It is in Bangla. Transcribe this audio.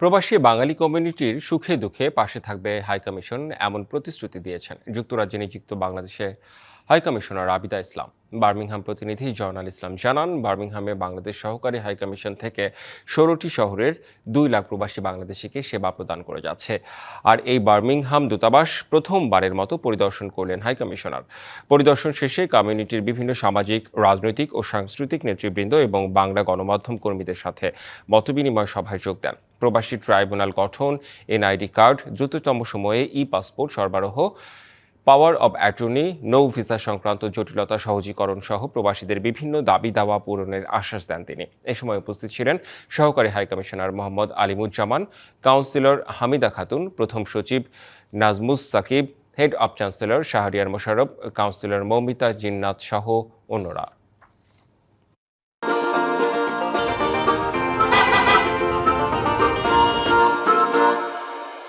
প্রবাসী বাঙালি কমিউনিটির সুখে দুঃখে পাশে থাকবে হাইকমিশন এমন প্রতিশ্রুতি দিয়েছেন যুক্তরাজ্যে নিযুক্ত বাংলাদেশের হাইকমিশনার আবিদা ইসলাম। বার্মিংহাম প্রতিনিধি জয়নাল ইসলাম জানান, বার্মিংহামে বাংলাদেশ সহকারী হাইকমিশন থেকে ষোলোটি শহরের দুই লাখ প্রবাসী বাংলাদেশিকে সেবা প্রদান করে যাচ্ছে। আর এই বার্মিংহাম দূতাবাস প্রথমবারের মতো পরিদর্শন করলেন হাইকমিশনার। পরিদর্শন শেষে কমিউনিটির বিভিন্ন সামাজিক, রাজনৈতিক ও সাংস্কৃতিক নেতৃবৃন্দ এবং বাংলা গণমাধ্যম কর্মীদের সাথে মতবিনিময় সভায় যোগ দেন। প্রবাসী ট্রাইব্যুনাল গঠন, এনআইডি কার্ড, দ্রুততম সময়ে ই পাসপোর্ট সরবরাহ পাওয়ার অব অ্যাটর্নি নৌ ভিসা সংক্রান্ত জটিলতা সহজীকরণ সহ প্রবাসীদের বিভিন্ন দাবি দাওয়া পূরণের আশ্বাস দেন তিনি। এ সময় উপস্থিত ছিলেন সহকারী high commissioner Mohammad Alimuzzaman, councillor Hamida Khatun, প্রথম সচিব Najmus Sakib, head of chancellor Shahriar Mosharraf councillor Moumita Jinnat সহ অন্যরা।